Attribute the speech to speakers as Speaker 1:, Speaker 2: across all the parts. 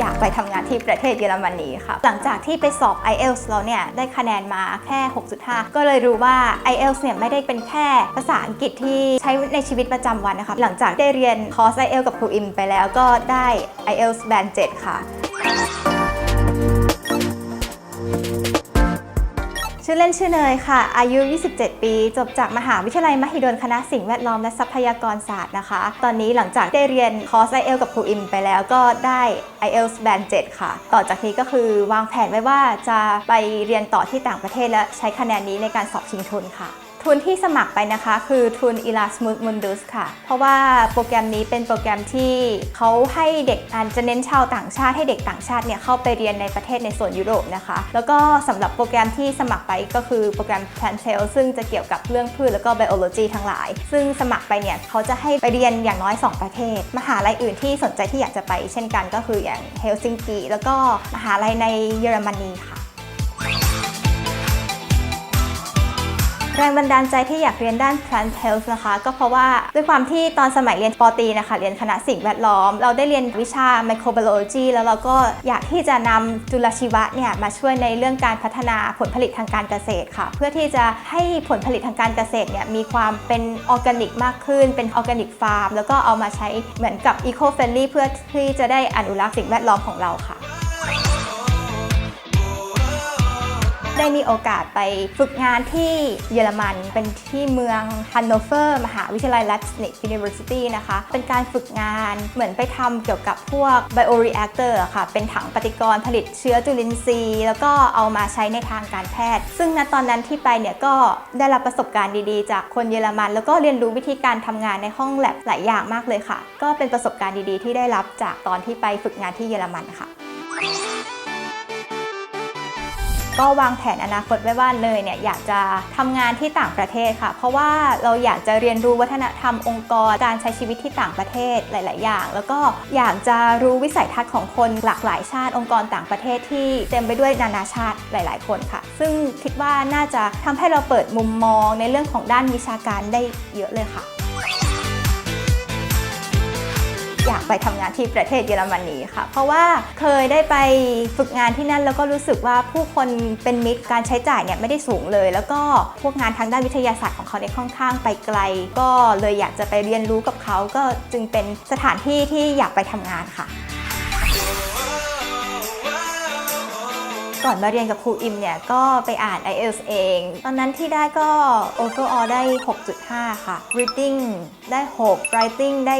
Speaker 1: อยากไปทำงานที่ประเทศเยอรมนีค่ะ หลังจากที่ไปสอบ IELTS แล้วเนี่ยได้คะแนนมาแค่ 6.5 ก็เลยรู้ว่า IELTS เนี่ยไม่ได้เป็นแค่ภาษาอังกฤษที่ใช้ในชีวิตประจำวันนะคะ หลังจากได้เรียนคอร์ส IELTS กับครูอิมไปแล้วก็ได้ IELTS Band 7 ค่ะ ชื่อเล่นชื่อเนยค่ะ อายุ 27 ปี จบจากมหาวิทยาลัยมหิดลคณะสิ่งแวดล้อมและทรัพยากรศาสตร์นะคะ ตอนนี้หลังจากได้เรียนคอร์ส i อเอลกับครูอิมไปแล้วก็ได้ IELTS Band 7 ค่ะ ต่อจากนี้ก็คือวางแผนไว้ว่าจะไปเรียนต่อที่ต่างประเทศและใช้คะแนนนี้ในการสอบชิงทุนค่ะ ทุนที่สมัครไปนะคะคือทุน Erasmus Mundus ค่ะ เพราะว่าโปรแกรมนี้เป็นโปรแกรมที่เขาให้เด็กอาจจะเน้นชาวต่างชาติให้เด็กต่างชาติเนี่ยเข้าไปเรียนในประเทศในโซนยุโรปนะคะ แล้วก็สำหรับโปรแกรมที่สมัครไปก็คือโปรแกรม Plantel ซึ่งจะเกี่ยวกับเรื่องพืชแล้วก็ Biology ทั้งหลาย ซึ่งสมัครไปเนี่ยเขาจะให้ไปเรียนอย่างน้อย 2 ประเทศ มหาลัยอื่นที่สนใจที่อยากจะไป เช่นกันก็คืออย่างเฮลซิงกิแล้วก็มหาลัยในเยอรมนีค่ะ แรงบันดาลใจที่อยากเรียนด้าน plant health นะคะ ก็เพราะว่าด้วยความที่ตอนสมัยเรียนปตีนะคะ เรียนคณะสิ่งแวดล้อม เราได้เรียนวิชา microbiology แล้วเราก็อยากที่จะนำจุลชีวะเนี่ยมาช่วยในเรื่องการพัฒนาผลผลิตทางการเกษตรค่ะ เพื่อที่จะให้ผลผลิตทางการเกษตรเนี่ยมีความเป็นออร์แกนิกมากขึ้น เป็นออร์แกนิกฟาร์มแล้วก็เอามาใช้เหมือนกับ eco friendly เพื่อที่จะได้อนุรักษ์สิ่งแวดล้อมของเราค่ะ ได้มีโอกาสไปฝึกงานที่เยอรมัน เป็นที่เมืองฮันโนเฟอร์มหาวิทยาลัย Leipzig University นะคะ เป็นการฝึกงานเหมือนไปทำเกี่ยวกับพวก bioreactor อะค่ะ เป็นถังปฏิกรณ์ผลิตเชื้อจุลินทรีย์ แล้วก็เอามาใช้ในทางการแพทย์ ซึ่งณตอนนั้นที่ไปเนี่ยก็ได้รับประสบการณ์ดีๆ จากคนเยอรมัน แล้วก็เรียนรู้วิธีการทำงานในห้องแลบหลายอย่างมากเลยค่ะ ก็เป็นประสบการณ์ดีๆ ที่ได้รับจากตอนที่ไปฝึกงานที่เยอรมันค่ะ ก็วางแผนอนาคตไว้ว่าเนยเนี่ยอยากจะทำงานที่ต่างประเทศค่ะ เพราะว่าเราอยากจะเรียนรู้วัฒนธรรมองค์กร การใช้ชีวิตที่ต่างประเทศหลาย ๆ อย่าง แล้วก็อยากจะรู้วิสัยทัศน์ของคนหลากหลายชาติองค์กรต่างประเทศที่เต็มไปด้วยนานาชาติหลาย ๆ คนค่ะ ซึ่งคิดว่าน่าจะทำให้เราเปิดมุมมองในเรื่องของด้านวิชาการได้เยอะเลยค่ะ อยากไปทำงานที่ประเทศเยอรมนีค่ะ เพราะว่าเคยได้ไปฝึกงานที่นั่นแล้วก็รู้สึกว่าผู้คนเป็นมิตรการใช้จ่ายเนี่ยไม่ได้สูงเลย แล้วก็พวกงานทางด้านวิทยาศาสตร์ของเขาเนี่ยค่อนข้างไปไกล ก็เลยอยากจะไปเรียนรู้กับเขาก็จึงเป็นสถานที่ที่อยากไปทำงานค่ะ ก่อนมาเรียนกับครูอิมเนี่ย ก็ไปอ่าน IELTS เอง ตอนนั้นที่ได้ก็ overall ได้ 6.5 ค่ะ reading ได้ 6 writing ได้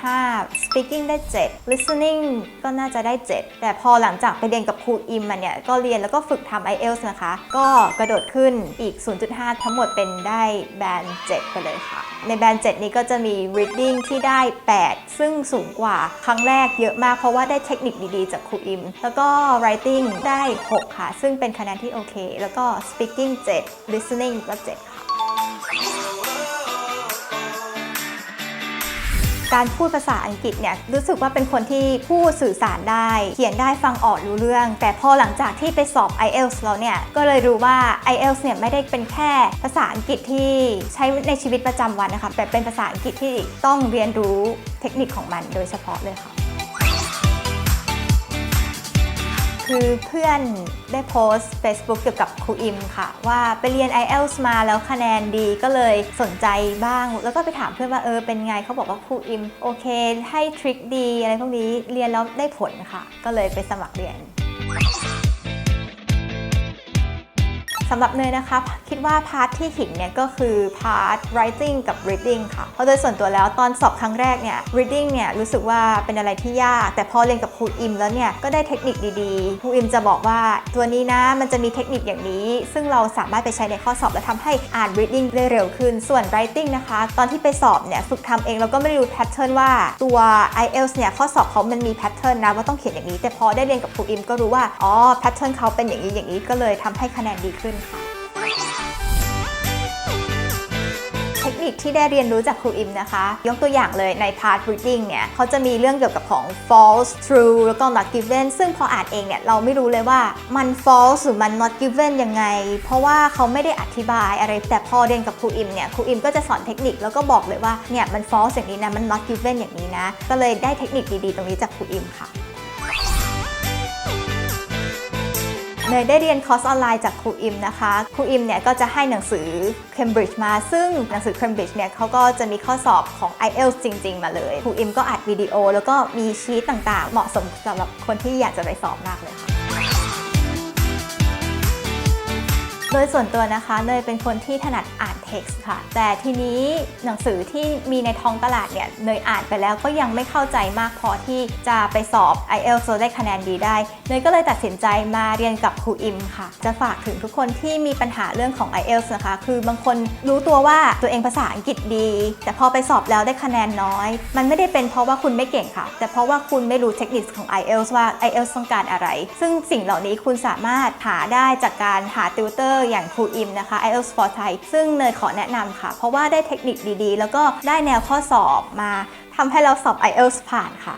Speaker 1: 5.5 speaking ได้ 7 listening ก็น่าจะได้ 7 แต่พอหลังจากไปเรียนกับครูอิมมาเนี่ย ก็เรียนแล้วก็ฝึกทำ IELTS นะคะ ก็กระโดดขึ้นอีก 0.5 ทั้งหมดเป็นได้แบน7ไปเลยค่ะ ในแบน7นี้ก็จะมี reading ที่ได้ 8 ซึ่งสูงกว่าครั้งแรกเยอะมากเพราะว่าได้เทคนิคดีๆ จากครูอิม แล้วก็ writing ได้6 ค่ะ ซึ่งเป็นคะแนนที่โอเค แล้วก็ speaking 7 listening ก็ 7 ค่ะ การพูดภาษาอังกฤษเนี่ยรู้สึกว่าเป็นคนที่พูดสื่อสารได้ เขียนได้ฟังออกรู้เรื่อง แต่พอหลังจากที่ไปสอบ IELTS แล้วเนี่ย ก็เลยรู้ว่า IELTS เนี่ยไม่ได้เป็นแค่ภาษาอังกฤษที่ใช้ในชีวิตประจำวันนะคะแต่เป็นภาษาอังกฤษที่ต้องเรียนรู้เทคนิคของมันโดยเฉพาะเลยค่ะ คือเพื่อนได้โพสต์ Facebook เกี่ยวกับครูอิมค่ะ ว่าไปเรียน IELTS มาแล้วคะแนนดีก็เลยสนใจบ้าง แล้วก็ไปถามเพื่อนว่าเออเป็นไงเขาบอกว่าครูอิมโอเค ให้ทริคดีอะไรพวกนี้เรียนแล้วได้ผลค่ะ ก็เลยไปสมัครเรียน สำหรับเนยนะคะ คิดว่าพาร์ทที่หินเนี่ยก็คือพาร์ท writing กับ reading ค่ะ เพราะโดยส่วนตัวแล้วตอนสอบครั้งแรกเนี่ย reading เนี่ยรู้สึกว่าเป็นอะไรที่ยาก แต่พอเรียนกับครูอิมแล้วเนี่ยก็ได้เทคนิคดีๆ ครูอิมจะบอกว่าตัวนี้นะมันจะมีเทคนิคอย่างนี้ ซึ่งเราสามารถไปใช้ในข้อสอบและทำให้อ่าน reading ได้เร็วขึ้น ส่วน writing นะคะ ตอนที่ไปสอบเนี่ยฝึกทำเองเราก็ไม่ได้รู้ pattern ว่าตัว IELTS เนี่ยข้อสอบเขามันมี pattern นะว่าต้องเขียนอย่างนี้ แต่พอได้เรียนกับครูอิมก็รู้ว่าอ๋อ pattern เขาเป็นอย่างนี้อย่างนี้ก็เลยทำให้คะแนนดีขึ้น คที่ได้เรียนรู้จากครูอิมนะคะ ยกตัวอย่างเลยใน part reading เนี่ยเขาจะมีเรื่องเกี่ยวกับของ false true แล้วก็ not given ซึ่งพออ่านเองเนี่ยเราไม่รู้เลยว่ามัน false หรือมัน not given ยังไง เพราะว่าเขาไม่ได้อธิบายอะไร แต่พอเรียนกับครูอิมเนี่ยครูอิมก็จะสอนเทคนิคแล้วก็บอกเลยว่าเนี่ยมัน false อย่างนี้นะมัน not given อย่างนี้นะ ก็เลยได้เทคนิคดีๆ ตรงนี้จากครูอิมค่ะ เนยได้เรียนคอร์สออนไลน์จากครูอิมนะคะ ครูอิมเนี่ยก็จะให้หนังสือ Cambridge มา ซึ่งหนังสือ Cambridge เนี่ยเขาก็จะมีข้อสอบของ IELTS จริง ๆ มาเลย ครูอิมก็อัดวิดีโอ แล้วก็มีชีตต่างๆ เหมาะสมสำหรับคนที่อยากจะไปสอบมากเลยค่ะโดยส่วนตัวนะคะเนยเป็นคนที่ถนัดอ่าน เท็กซ์ค่ะ แต่ทีนี้หนังสือที่มีในท้องตลาดเนี่ยเนยอ่านไปแล้วก็ยังไม่เข้าใจมากพอที่จะไปสอบ IELTS ได้คะแนนดีได้เนยก็เลยตัดสินใจมาเรียนกับครูอิมค่ะ จะฝากถึงทุกคนที่มีปัญหาเรื่องของ IELTS นะคะ คือบางคนรู้ตัวว่าตัวเองภาษาอังกฤษดี แต่พอไปสอบแล้วได้คะแนนน้อย มันไม่ได้เป็นเพราะว่าคุณไม่เก่งค่ะ แต่เพราะว่าคุณไม่รู้เทคนิคของ IELTS ว่า IELTS ต้องการอะไร ซึ่งสิ่งเหล่านี้คุณสามารถหาได้จากการหาติวเตอร์อย่างครูอิมนะคะ IELTS for Thai ซึ่งเนยขอแนะนำค่ะ เพราะว่าได้เทคนิคดีๆ แล้วก็ได้แนวข้อสอบมาทำให้เราสอบ IELTS ผ่านค่ะ